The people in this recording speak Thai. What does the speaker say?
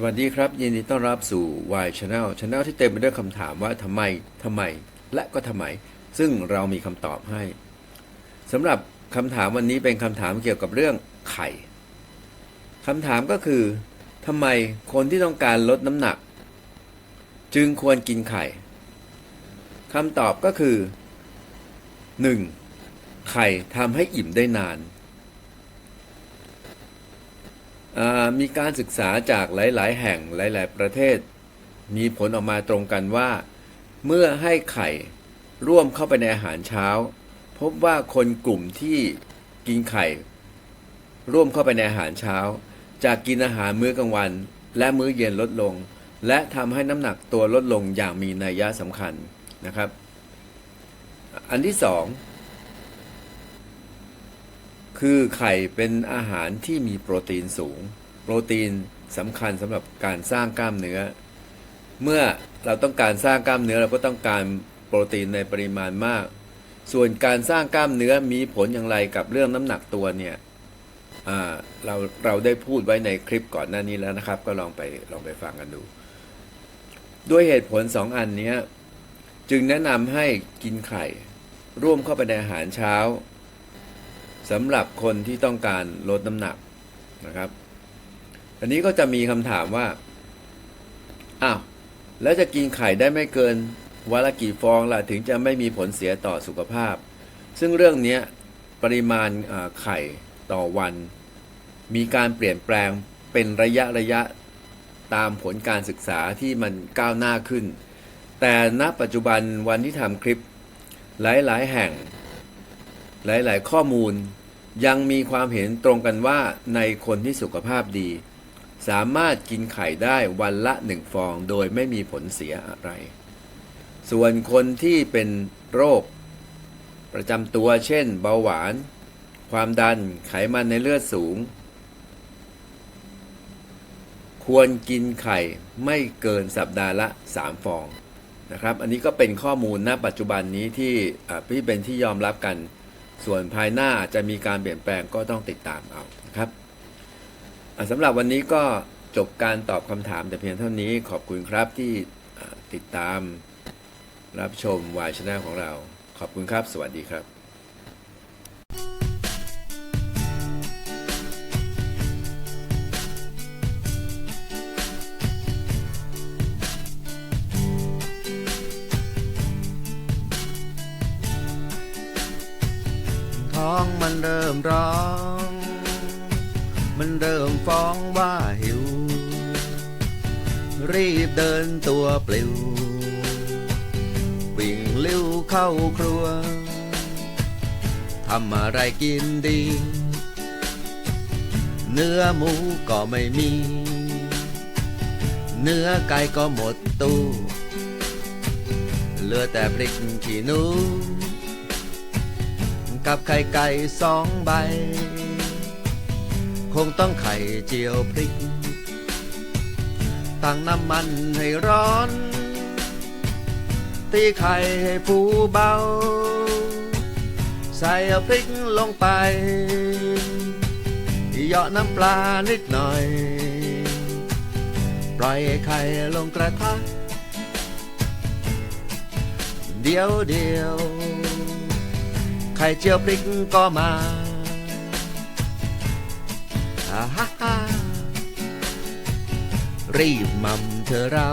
สวัสดีครับ ยินดีต้อนรับสู่ Y Channel Channel ที่เต็มไปด้วยคำถามว่าทำไมทำไม และก็ทำไม ซึ่งเรามีคำตอบให้สำหรับคำถามวันนี้เป็นคำถามเกี่ยวกับเรื่องไข่คำถามก็คือทำไมคนที่ต้องการลดน้ำหนัก จึงควรกินไข่คำตอบก็คือ 1. ไข่ทำให้อิ่มได้นาน มีการศึกษาจากหลายๆ แห่งหลาย ๆ ประเทศ มีผลออกมาตรงกันว่า เมื่อให้ไข่ร่วมเข้าไปในอาหารเช้า พบว่าคนกลุ่มที่กินไข่ ร่วมเข้าไปในอาหารเช้า จากกินอาหารมื้อกลางวัน และมื้อเย็นลดลง และทำให้น้ำหนักตัวลดลงอย่างมีนัยยะสำคัญนะครับ อันที่สอง คือไข่เป็นอาหารที่มีโปรตีนสูง โปรตีนสำคัญสำหรับการสร้างกล้ามเนื้อ เมื่อเราต้องการสร้างกล้ามเนื้อเราก็ต้องการโปรตีนในปริมาณมาก ส่วนการสร้างกล้ามเนื้อมีผลอย่างไรกับเรื่องน้ำหนักตัวเนี่ยเราเราได้พูดไว้ในคลิปก่อนหน้านี้แล้วนะครับ ก็ลองไปลองไปฟังกันดู ด้วยเหตุผลสองอันนี้จึงแนะนำให้กินไข่ ร่วมเข้าไปในอาหารเช้า สำหรับคนที่ต้องการลดน้ำหนักนะครับ อันนี้ก็จะมีคำถามว่า อ้าว แล้วจะกินไข่ได้ไม่เกินวันละกี่ฟองล่ะถึงจะไม่มีผลเสียต่อสุขภาพ ซึ่งเรื่องนี้ปริมาณไข่ต่อวัน มีการเปลี่ยนแปลงเป็นระยะระยะตามผลการศึกษาที่มันก้าวหน้าขึ้น แต่ณปัจจุบันวันที่ทำคลิปหลาย ๆ แห่ง หลาย ๆ ข้อมูล ยังมีความเห็นตรงกันว่าในคนที่สุขภาพดี สามารถกินไข่ได้วันละหนึ่งฟองโดยไม่มีผลเสียอะไร ส่วนคนที่เป็นโรค ประจำตัวเช่น เบาหวาน ความดันไขมันในเลือดสูง ควรกินไข่ไม่เกินสัปดาห์ละ 3 ฟองนะครับ อันนี้ก็เป็นข้อมูลณปัจจุบันนี้ที่ที่เป็นที่ยอมรับกัน ส่วนภายหน้าจะมีการเปลี่ยนแปลงก็ต้องติดตามเอานะครับสำหรับวันนี้ก็จบการตอบคำถามแต่เพียงเท่านี้ขอบคุณครับที่ติดตามรับชมวายชนะของเรา ขอบคุณครับ สวัสดีครับ ท้องมันเริ่มร้อง มันเริ่มฟ้องว่าหิว รีบเดินตัวปลิว วิ่งลิ้วเข้าครัว ทำอะไรกินดี เนื้อหมูก็ไม่มี เนื้อไก่ก็หมดตู้เหลือแต่พริกขี้หนู กับไข่ไก่สองใบ คงต้องไข่เจียวพริก ตั้งน้ำมันให้ร้อน ตีไข่ให้ฟูเบา ใส่พริกลงไปเหยาะน้ำปลานิดหน่อย ปล่อยไข่ลงกระทะเดียวเดียว ไข่เจียวพริกก็มาอ่าฮ่าฮ่ารีบมั่มเธอเรา